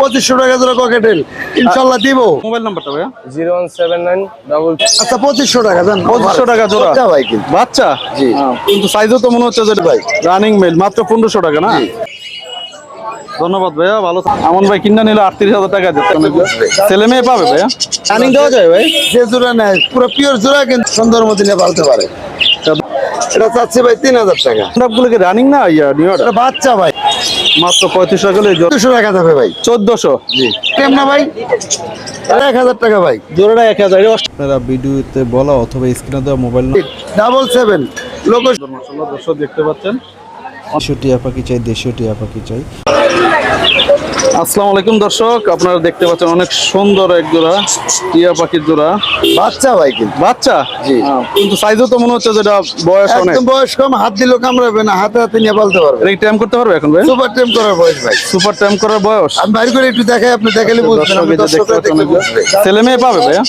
পঁচিশশো টাকা জোড়া ককেটেল ইনশাল্লাহ দিব। মোবাইল নাম্বারটা ভাইয়া? Zero one seven nine double আচ্ছা পঁচিশশো টাকা জান। পঁচিশশো টাকা জোড়া। বাচ্চা ভাই কিন্তু। বাচ্চা? জি। কিন্তু সাইজও তো মনে হচ্ছে যে ভাই। রানিং মেল মাত্র পনেরোশো টাকা না? ধন্যবাদ ভাইয়া ভালো আমন ভাই কিনা নিলে আটত্রিশ হাজার টাকা ছেলে মেয়ে পাবে ভাইয়া? রানিং দেওয়া যায় ভাই? যে জোড়া নেয় পুরো পিওর জোড়া কিন্তু সুন্দর মতো নিয়ে পালতে পারে। এটা চাচ্ছি ভাই তিন হাজার টাকা। গুলো কি রানিং না ইয়া নিউ বাচ্চা ভাই। মাত্র পঁয়ত্রিশ টাকা হলে দুশো টাকা যাবে ভাই। চোদ্দশো। জি। কেমন ভাই? এক হাজার টাকা ভাই। জোড়াটা এক হাজার। আপনারা ভিডিওতে বলা অথবা স্ক্রিনে দেওয়া মোবাইল ডাবল সেভেন লোক দর্শক দেখতে পাচ্ছেন। দেশীয় টিয়া পাখি চাই দেশীয় টিয়া পাখি চাই। আসসালামু আলাইকুম দর্শক আপনারা দেখতে পাচ্ছেন অনেক সুন্দর এক জোড়া টিয়া পাখির জোড়া। বাচ্চা ভাই কিন্তু। বাচ্চা? জি। কিন্তু সাইজও তো মনে হচ্ছে যেটা বয়স অনেক। একদম বয়স কম হাত দিলেও কামড়াবে না হাতে হাতে নিয়ে পালতে পারবে। কি টাইম করতে পারবে এখন ভাই? সুপার টেম করার বয়স ভাই। সুপার টাইম করার বয়স? আমি বাইরে করে একটু দেখাই আপনি দেখালে বুঝবেন আমি এই যে দেখতে বুঝবে। ছেলে মেয়ে পাবে ভাইয়া?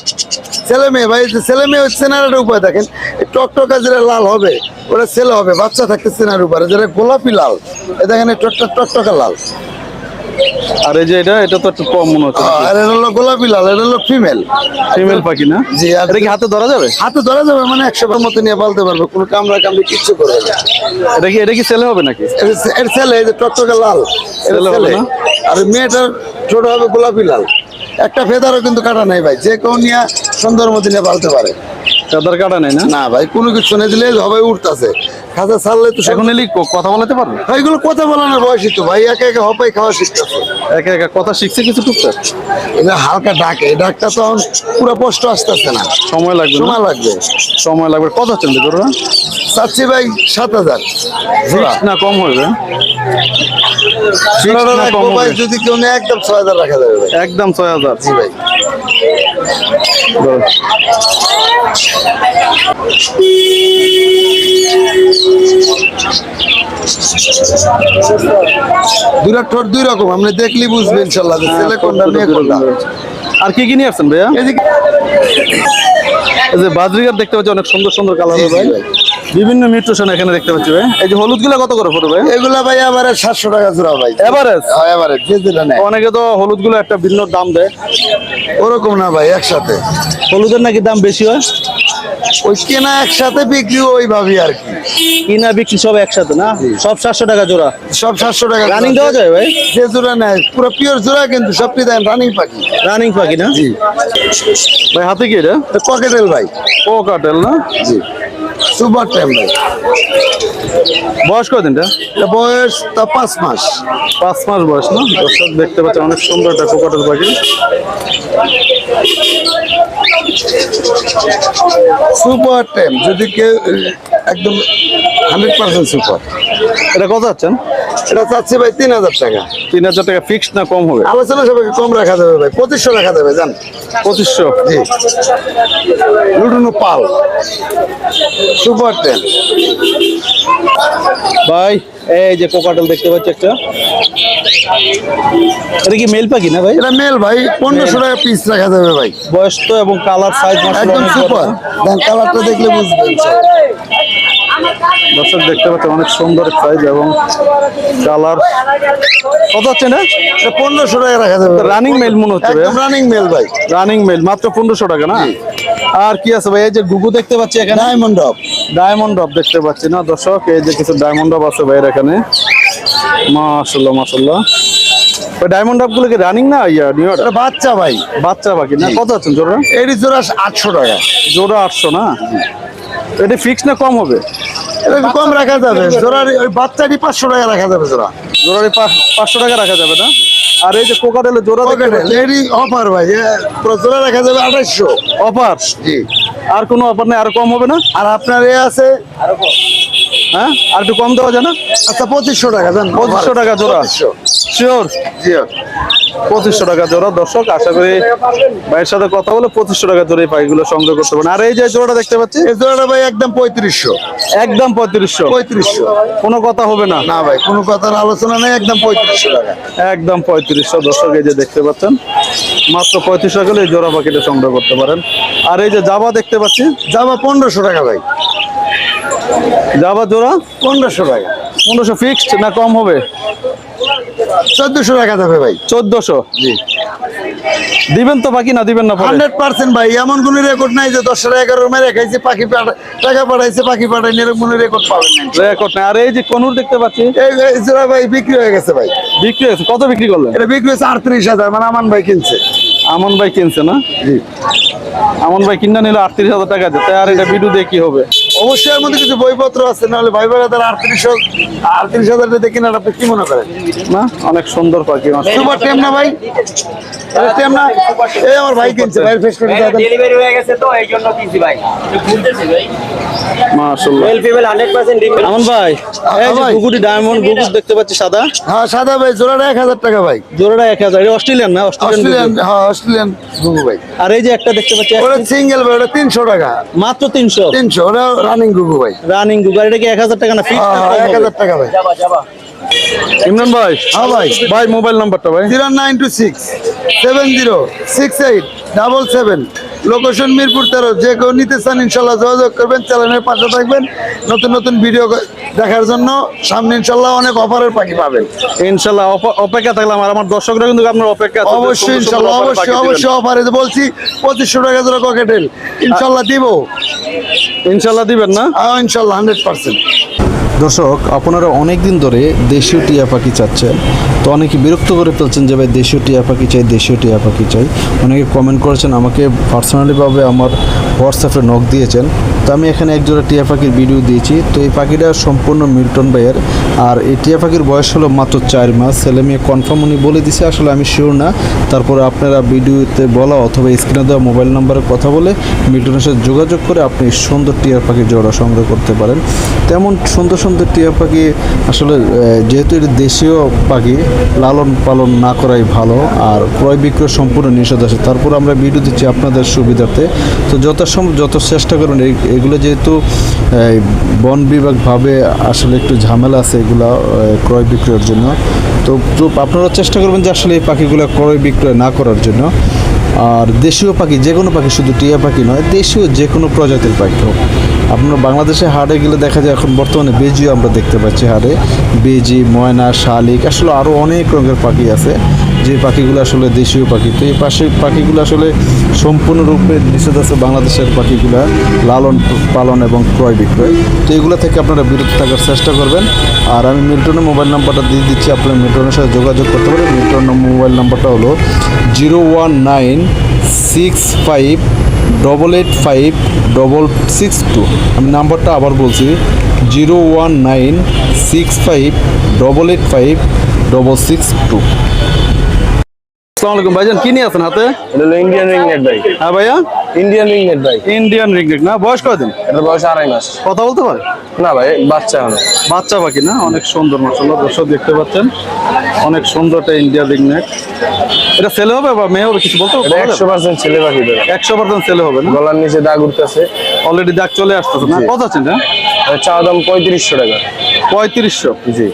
ছেলে মেয়ে ভাই ছেলে মেয়ে হচ্ছে না একটা উপায় দেখেন টকটকা যেটা লাল হবে ওটা ছেলে হবে বাচ্চা থাকতে চেনার উপরে যেটা গোলাপি লাল এ দেখেন এই টকটকা লাল। আর এই যে এটা এটা তো একটু কম মনে হচ্ছে আর এটা হলো গোলাপি লাল এটা হলো ফিমেল। ফিমেল পাখি না? জি, আর- এটা কি হাতে ধরা যাবে? হাতে ধরা যাবে মানে একশো বার মতো নিয়ে পালতে পারবে কোনো কামড়া কামড়ি কিচ্ছু করবে না। এটা কি এটা কি ছেলে হবে নাকি? এর ছেলে এই যে টকটকে লাল এর ছেলে হবে না? আর মেয়েটার ছোট হবে গোলাপি লাল। একটা ফেদারও কিন্তু কাটা নাই ভাই যে কেউ নিয়ে সুন্দর মতো নিয়ে পালতে পারে। চাদর কাটা নেই না? না ভাই কোনো কিছু নেই দিলে হবে উঠতেছে। খাঁচা ছাড়লে তো এখন এলি কথা বলাতে পারবে? এগুলো কথা বলানোর বয়সই তো ভাই একে একে হপাই খাওয়া শিখতেছে। একা একা কথা শিখছে কিছু টুকটাক? এটা হালকা ডাকে এই ডাকটা তো পুরো স্পষ্ট আসতেছে না। সময় লাগবে সময় লাগবে। সময় লাগবে। কত হচ্ছে জোড়া চাচ্ছি ভাই সাত হাজার। না কম হবে যদি কেউ নেয় একদম ছয় হাজার রাখা যাবে একদম ছয় হাজার। জি ভাই। দুটা ঠোঁট দুই রকম আপনি দেখলি বুঝবেন ইনশাল্লাহ ছেলে কোনটা নিয়ে কোনটা। আর কি কি নিয়ে আসছেন ভাইয়া? এই যে বাজরিগার দেখতে পাচ্ছি অনেক সুন্দর সুন্দর কালার ভাই। বিভিন্ন মিউট্রেশন এখানে দেখতে পাচ্ছি ভাই। এই যে হলুদগুলা কত করে পড়বে ভাই? এগুলা ভাই আবার সাতশো টাকা জোড়া ভাই। এভারেজ হ্যাঁ, এবারে যে যেটা নেয়। অনেকে তো হলুদগুলো একটা ভিন্ন দাম দেয়। ওরকম না ভাই একসাথে। হলুদের নাকি দাম বেশি হয়? ওই কেনা একসাথে বিক্রি ওইভাবেই আর কি। কিনা বিক্রি সব একসাথে না? সব সাতশো টাকা জোড়া। সব সাতশো টাকা রানিং দেওয়া যায় ভাই? যে জোড়া নেয় পুরো পিওর জোড়া কিন্তু সবটি দেন রানিং পাখি। রানিং পাখি না? জি। ভাই হাতে কি এটা? পকেটেল ভাই। ও কাটেল না? জি। সুপার টাইম ভাই। বয়স কদিন এটা বয়স তা পাঁচ মাস। পাঁচ মাস বয়স না? দর্শক দেখতে পাচ্ছেন অনেক সুন্দর একটা কোকাটার পাখি সুপার টাইম যদি কেউ একদম হান্ড্রেড পার্সেন্ট সুপার। এটা কত আছেন এটা চাচ্ছি ভাই তিন হাজার টাকা। তিন হাজার টাকা ফিক্সড না কম হবে? আলোচনা সবাইকে কম রাখা যাবে ভাই পঁচিশশো রাখা যাবে জান? পঁচিশশো? জি। লুডুনো পাল। Super ten. ভাই এই যে কোকাটেল দেখতে পাচ্ছি একটা। এটা কি মেল পাখি না ভাই? এটা মেল ভাই পনেরোশো টাকা পিস রাখা যাবে ভাই। বয়স তো এবং কালার সাইজ একদম সুপার কালারটা দেখলে বুঝবেন দর্শক দেখতে পাচ্ছেন অনেক সুন্দর সাইজ এবং কালার কত হচ্ছে না? পনেরোশো টাকা রাখা যাবে। রানিং মেল মনে হচ্ছে রানিং মেল ভাই। রানিং মেল মাত্র পনেরোশো টাকা না? আর কি আছে ভাই? এই যে গুগু দেখতে পাচ্ছি এখানে। ডায়মন্ড অফ ডায়মন্ড ড্রপ দেখতে পাচ্ছি না দর্শক? এই যে কিছু ডায়মন্ড ড্রপ আছে ভাইয়ের এখানে। মাশাল্লাহ মাশাল্লাহ ওই ডায়মন্ড ড্রপগুলো কি রানিং না ইয়া নিউ বাচ্চা ভাই। বাচ্চা পাখি না? কত আছেন জোড়া? এটি জোড়া আটশো টাকা। জোড়া আটশো না? এটা ফিক্স না কম হবে? কম রাখা যাবে। জোড়ার ওই বাচ্চাটি পাঁচশো টাকা রাখা যাবে জোড়া। জোড়ার পাঁচশো টাকা রাখা যাবে না? আর এই যে কোকাটেলের জোড়া এটি অফার ভাই জোড়া রাখা যাবে আঠাইশশো। অফার জি। আর কোনো অফার নেই? আর কম হবে না? আর আপনার এ আছে? হ্যাঁ? আর একটু কম দেওয়া যায় না? আচ্ছা পঁচিশশো টাকা জান। পঁচিশশো টাকা জোড়া। শিওর? পঁচিশশো টাকা জোড়া দর্শক আশা করি ভাইয়ের সাথে কথা বলে পঁচিশশো টাকা জোড়া এই পাখিগুলো সংগ্রহ করতে পারেন আর এই যে জোড়াটা দেখতে পাচ্ছি? এই জোড়াটা ভাই একদম পঁয়ত্রিশশো। একদম পঁয়ত্রিশশো। পঁয়ত্রিশশো। কোনো কথা হবে না? না ভাই কোনো কথার আলোচনা নেই একদম পঁয়ত্রিশশো টাকা। একদম পঁয়ত্রিশশো। দর্শক এই যে দেখতে পাচ্ছেন মাত্র পঁয়ত্রিশ টাকা হলে এই জোড়া পাখিটা সংগ্রহ করতে পারেন। আর এই যে জাবা দেখতে পাচ্ছি? যাবা পনেরোশো টাকা ভাই। জাবা জোড়া? পনেরোশো টাকা। পনেরোশো ফিক্সড না কম হবে? চোদ্দশো টাকা যাবে ভাই। চোদ্দশো? জি। দিবেন তো বাকি না দিবেন না হান্ড্রেড পার্সেন্ট ভাই এমন কোন রেকর্ড নাই যে দশ এগারো মেরে খাইছে পাখি টাকা পাঠাইছে পাখি পাঠাইনি এরকম কোনো রেকর্ড পাবেন না রেকর্ড নাই। আর এই যে কনুর দেখতে পাচ্ছি। এই এই জোড়া ভাই বিক্রি হয়ে গেছে ভাই। বিক্রি হয়েছে? কত বিক্রি করলেন? এটা বিক্রি হয়েছে আটত্রিশ হাজার মানে আমান ভাই কিনছে। আমন ভাই কিনছে না? জি। আমন ভাই কিনা নিলে আটত্রিশ হাজার টাকা দিতে। আর এটা ভিডিও দিয়ে কি হবে? অবশ্যই এর মধ্যে কিছু বইপত্র আছে নাহলে ভাই ভাই তার আটত্রিশ আটত্রিশ হাজার দেখি না আপনি কি মনে করেন? না? অনেক সুন্দর পাখি সুপার টেম না ভাই? টেম না এই আমার ভাই কিনছে ভাই ফেস করে ডেলিভারি হয়ে গেছে তো এই জন্য কিনছি ভাই। মাশাআল্লাহ। মেল ফিমেল হান্ড্রেড পার্সেন্ট ডিম আমন ভাই এই যে গুগুটি ডায়মন্ড গুগুট দেখতে পাচ্ছি সাদা। হ্যাঁ সাদা ভাই জোড়াটা এক হাজার টাকা ভাই। জোড়াটা এক হাজার এটা অস্ট্রেলিয়ান না? অস্ট্রেলিয়ান অস্ট্রেলিয়ান হ্যাঁ অস্ট্রেলিয়ান গুগু ভাই। আর এই যে একটা দেখতে পাচ্ছি ওটা সিঙ্গেল ভাই ওটা তিনশো টাকা। মাত্র তিনশো? তিনশো ওটা রানিং গুগু ভাই। রানিং এটা কি এক হাজার টাকা না ফিক্স হ্যাঁ হ্যাঁ এক হাজার টাকা ভাই। যাবা যাবা। ইমরান ভাই হ্যাঁ ভাই। ভাই মোবাইল নাম্বারটা ভাই। Zero nine two six seven zero six eight double seven location Mirpur তেরো যে কেউ নিতে চান ইনশাল্লাহ যোগাযোগ করবেন চ্যানেলের পাশে থাকবেন। নতুন নতুন ভিডিও দেখার জন্য সামনে ইনশাল্লাহ অনেক অফারের পাখি পাবেন। ইনশাল্লাহ অপ- অপেক্ষা থাকলাম আর আমার দর্শকরা কিন্তু আপনার অপেক্ষা অবশ্যই ইনশাল্লাহ অবশ্যই অবশ্যই অফারে বলছি পঁচিশশো টাকা ধরে ককেটেল ইনশাল্লাহ দিব। ইনশাল্লাহ দিবেন না? হ্যাঁ ইনশাল্লাহ হান্ড্রেড পার্সেন্ট দর্শক, আপনারা অনেক দিন ধরে দেশীয় টিয়া পাখি চাচ্ছেন। তো অনেকে বিরক্ত করে ফেলছেন যে, ভাই, দেশীয় টিয়া পাখি চাই, দেশীয় টিয়া পাখি চাই। অনেকে কমেন্ট করেছেন, আমাকে পার্সোনালিভাবে আমার হোয়াটসঅ্যাপে নখ দিয়েছেন। তো আমি এখানে একজোড়া টিয়া পাখির ভিডিও দিয়েছি। তো এই পাখিটা সম্পূর্ণ মিল্টন ভাইয়ের। আর এই টিয়া পাখির বয়স হলো মাত্র চার মাস। ছেলে মেয়ে কনফার্ম উনি বলে দিছে, আসলে আমি শিওর না। তারপরে আপনারা ভিডিওতে বলা অথবা স্ক্রিনে দেওয়া মোবাইল নাম্বারে কথা বলে মিল্টনের সাথে যোগাযোগ করে আপনি সুন্দর টিয়া পাখির জোড়া সংগ্রহ করতে পারেন। তেমন সুন্দর সুন্দর টিয়া পাখি আসলে যেহেতু এটা দেশীয় পাখি, লালন পালন না করাই ভালো, আর ক্রয় বিক্রয় সম্পূর্ণ নিষেধ আছে। তারপর আমরা ভিডিও দিচ্ছি আপনাদের সুবিধাতে তো যথাসম্ভব, যত চেষ্টা করুন, এই- এগুলো যেহেতু বন বিভাগভাবে আসলে একটু ঝামেলা আছে এগুলো ক্রয় বিক্রয়ের জন্য। তো আপনারা চেষ্টা করবেন যে আসলে এই পাখিগুলো ক্রয় বিক্রয় না করার জন্য। আর দেশীয় পাখি, যে কোনো পাখি, শুধু টিয়া পাখি নয়, দেশীয় যে কোনো প্রজাতির পাখি আপনার বাংলাদেশে হাড়ে গেলে দেখা যায় এখন বর্তমানে বেজিও আমরা দেখতে পাচ্ছি হাড়ে। বেজি, ময়না, শালিক, আসলে আরও অনেক রঙের পাখি আছে। যে পাখিগুলো আসলে দেশীয় পাখি তো এই পাশে পাখিগুলো আসলে সম্পূর্ণরূপে নিষেধ আছে বাংলাদেশের পাখিগুলো লালন পালন এবং ক্রয় বিক্রয়। তো এগুলো থেকে আপনারা বিরত থাকার চেষ্টা করবেন। আর আমি মিল্টনের মোবাইল নাম্বারটা দিয়ে দিচ্ছি, আপনারা মিল্টনের সাথে যোগাযোগ করতে পারেন। মিল্টনের মোবাইল নাম্বারটা হলো zero one nine six five double eight five double six two. আমি নাম্বারটা আবার বলছি, zero one nine six five double eight five double six two. আসসালামু আলাইকুম ভাইজান কি নিয়ে আছেন হাতে? এটা হলো ইন্ডিয়ান রিং নেট ভাই হ্যাঁ ভাইয়া? ইন্ডিয়ান রিং নেট ভাই ইন্ডিয়ান রিগনেক না? বয়স কয়দিন? এটা বয়স আড়াই মাস। কথা বলতে পারে? না ভাই বাচ্চা হলো। বাচ্চা পাখি না? অনেক সুন্দর মাসাল্লাহ দর্শক দেখতে পাচ্ছেন। অনেক সুন্দর একটা ইন্ডিয়া রিগনেক এটা ছেলে হবে বা মেয়ে হবে কিছু বলতে একশো পার্সেন্ট ছেলে পাখি একশো পার্সেন্ট ছেলে হবে না? গলার নিচে দাগ উঠতেছে। অলরেডি দাগ চলে আসতেছে না। কত আছেন এটা চাওয়া দাম পঁয়ত্রিশশো টাকা। পঁয়ত্রিশশো। জি।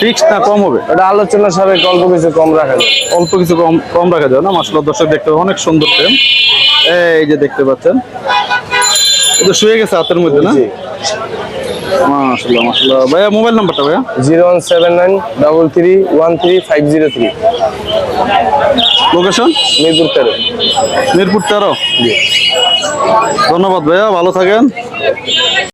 ফিক্স না কম হবে? এটা আলোচনা সাপেক্ষে অল্প কিছু কম রাখা যায়। অল্প কিছু কম কম রাখা যায় না? মাসাল্লাহ দর্শক দেখতে অনেক সুন্দর ফ্রেম এই যে দেখতে পাচ্ছেন এটা শুয়ে গেছে হাতের মধ্যে না? ভাইয়া মোবাইল নাম্বারটা ভাইয়া? লোকেশন? মিরপুর তেরো। মিরপুর তেরো? ধন্যবাদ ভাইয়া ভালো থাকেন।